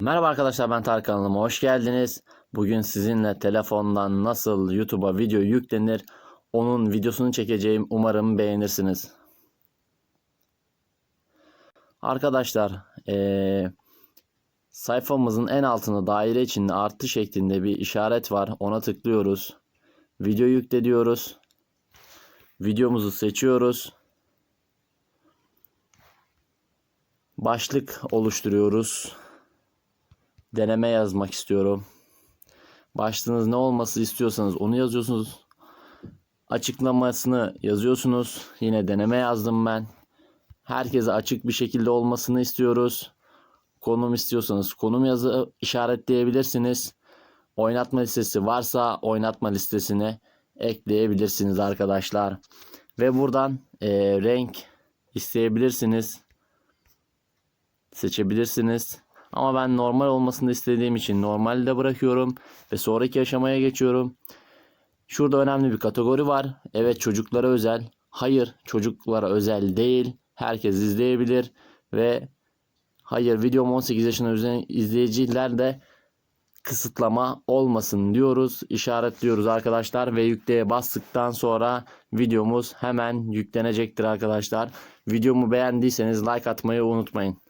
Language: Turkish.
Merhaba arkadaşlar ben Tarık kanalıma hoş geldiniz. Bugün sizinle telefondan nasıl YouTube'a video yüklenir onun videosunu çekeceğim. Umarım beğenirsiniz. Arkadaşlar eee, sayfamızın en altında daire içinde artı şeklinde bir işaret var. Ona tıklıyoruz. Video yükle diyoruz. Videomuzu seçiyoruz. Başlık oluşturuyoruz deneme yazmak istiyorum. Başlığınız ne olması istiyorsanız onu yazıyorsunuz. Açıklamasını yazıyorsunuz. Yine deneme yazdım ben. Herkese açık bir şekilde olmasını istiyoruz. Konum istiyorsanız konum yazı işaretleyebilirsiniz. Oynatma listesi varsa oynatma listesine ekleyebilirsiniz arkadaşlar. Ve buradan eee, renk isteyebilirsiniz. Seçebilirsiniz. Ama ben normal olmasını istediğim için normalde bırakıyorum ve sonraki aşamaya geçiyorum. Şurada önemli bir kategori var. Evet çocuklara özel. Hayır çocuklara özel değil. Herkes izleyebilir ve hayır videom 18 yaşına izleyiciler de kısıtlama olmasın diyoruz. işaretliyoruz arkadaşlar ve yükleye bastıktan sonra videomuz hemen yüklenecektir arkadaşlar. Videomu beğendiyseniz like atmayı unutmayın.